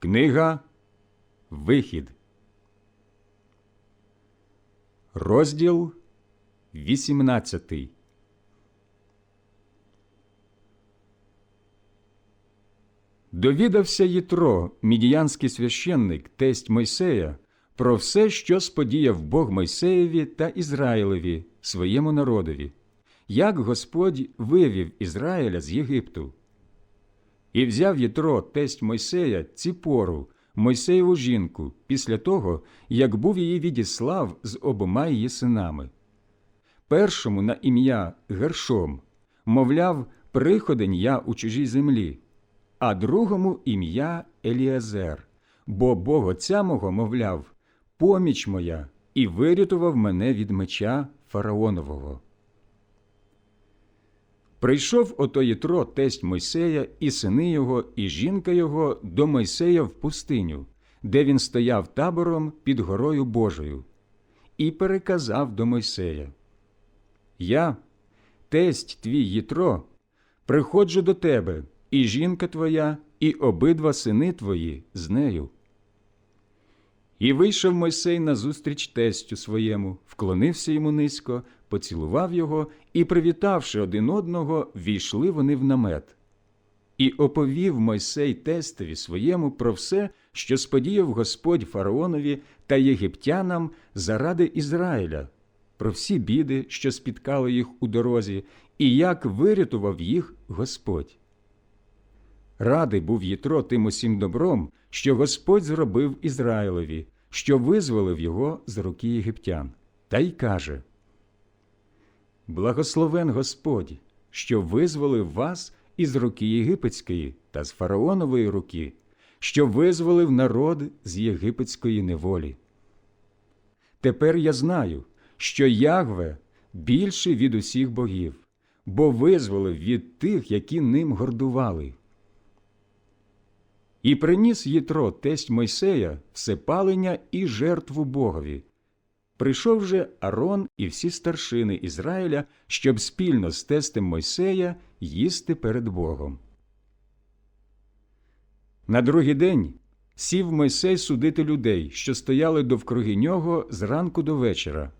Книга Вихід. Розділ 18. Довідався Єтро, мідіянський священник, тесть Мойсея, про все, що сподіяв Бог Мойсеєві та Ізраїлеві, своєму народові, як Господь вивів Ізраїля з Єгипту. І взяв Єтро, тесть Мойсея, ціпору, Мойсеєву жінку, після того, як був її відіслав з обома її синами. Першому на ім'я Гершом, мовляв, приходень я у чужій землі, а другому ім'я Еліазер, бо Бог отця мого, мовляв, поміч моя, і вирятував мене від меча фараонового. Прийшов ото Єтро, тесть Мойсея, і сини його, і жінка його до Мойсея в пустиню, де він стояв табором під горою Божою, і переказав до Мойсея: Я, тесть твій Єтро, приходжу до тебе, і жінка твоя, і обидва сини твої з нею. І вийшов Мойсей назустріч тестю своєму, вклонився йому низько, поцілував його і, привітавши один одного, війшли вони в намет. І оповів Мойсей тестові своєму про все, що сподіяв Господь фараонові та єгиптянам заради Ізраїля, про всі біди, що спіткали їх у дорозі, і як вирятував їх Господь. Радий був Єтро тим усім добром, що Господь зробив Ізраїлеві, що визволив його з руки єгиптян, та й каже Благословен Господь, що визволив вас із руки єгипетської та з фараонової руки, що визволив народ з єгипетської неволі. Тепер я знаю, що Ягве більший від усіх богів, бо визволив від тих, які ним гордували. І приніс Єтро, тесть Мойсея, всепалення і жертву Богові. Прийшов же Арон і всі старшини Ізраїля, щоб спільно з тестем Мойсея їсти перед Богом. На другий день сів Мойсей судити людей, що стояли довкруги нього з ранку до вечора.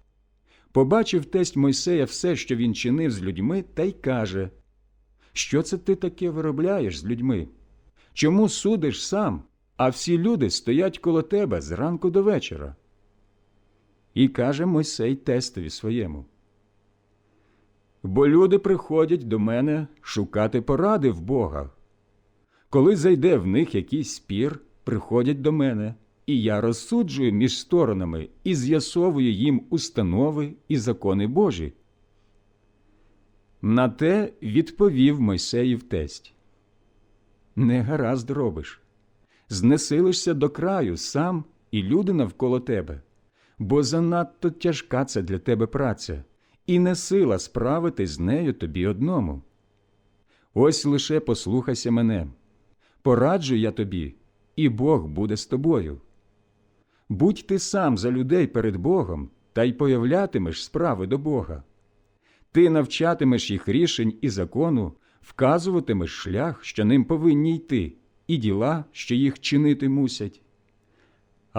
Побачив тесть Мойсея все, що він чинив з людьми, та й каже Що це ти таке виробляєш з людьми? Чому судиш сам, а всі люди стоять коло тебе з ранку до вечора? І каже Мойсей тестові своєму. Бо люди приходять до мене шукати поради в Бога. Коли зайде в них якийсь спір, приходять до мене, і я розсуджую між сторонами і з'ясовую їм установи і закони Божі. На те відповів Мойсеїв тесть не гаразд робиш. Знесилишся до краю сам і люди навколо тебе, бо занадто тяжка це для тебе праця, і не сила справитись з нею тобі одному. Ось лише послухайся мене. Пораджу я тобі, і Бог буде з тобою. Будь ти сам за людей перед Богом та й появлятимеш справи до Бога. Ти навчатимеш їх рішень і закону, вказуватимеш шлях, що ним повинні йти, і діла, що їх чинити мусять.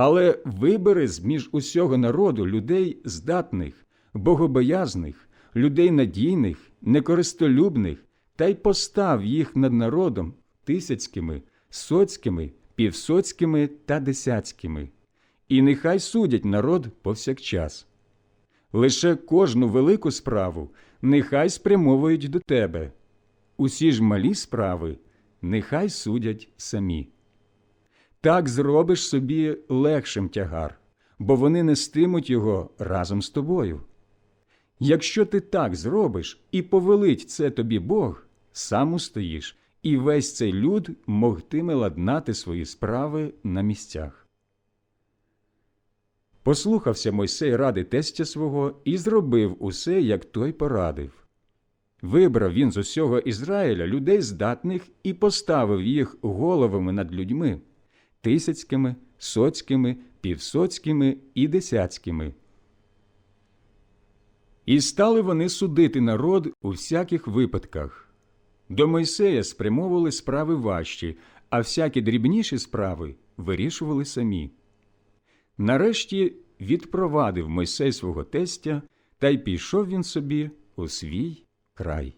Але вибери з між усього народу людей здатних, богобоязних, людей надійних, некористолюбних, та й постав їх над народом тисяцькими, соцькими, півсоцькими та десяцькими, і нехай судять народ повсякчас. Лише кожну велику справу нехай спрямовують до тебе, усі ж малі справи нехай судять самі. Так зробиш собі легшим тягар, бо вони нестимуть його разом з тобою. Якщо ти так зробиш і повелить це тобі Бог, сам устоїш, і весь цей люд могтиме ладнати свої справи на місцях. Послухався Мойсей ради тестя свого і зробив усе, як той порадив. Вибрав він з усього Ізраїля людей здатних і поставив їх головами над людьми тисяцькими, соцькими, півсоцькими і десяцькими. І стали вони судити народ у всяких випадках. До Мойсея спрямовували справи важчі, а всякі дрібніші справи вирішували самі. Нарешті відпровадив Мойсей свого тестя, та й пішов він собі у свій край.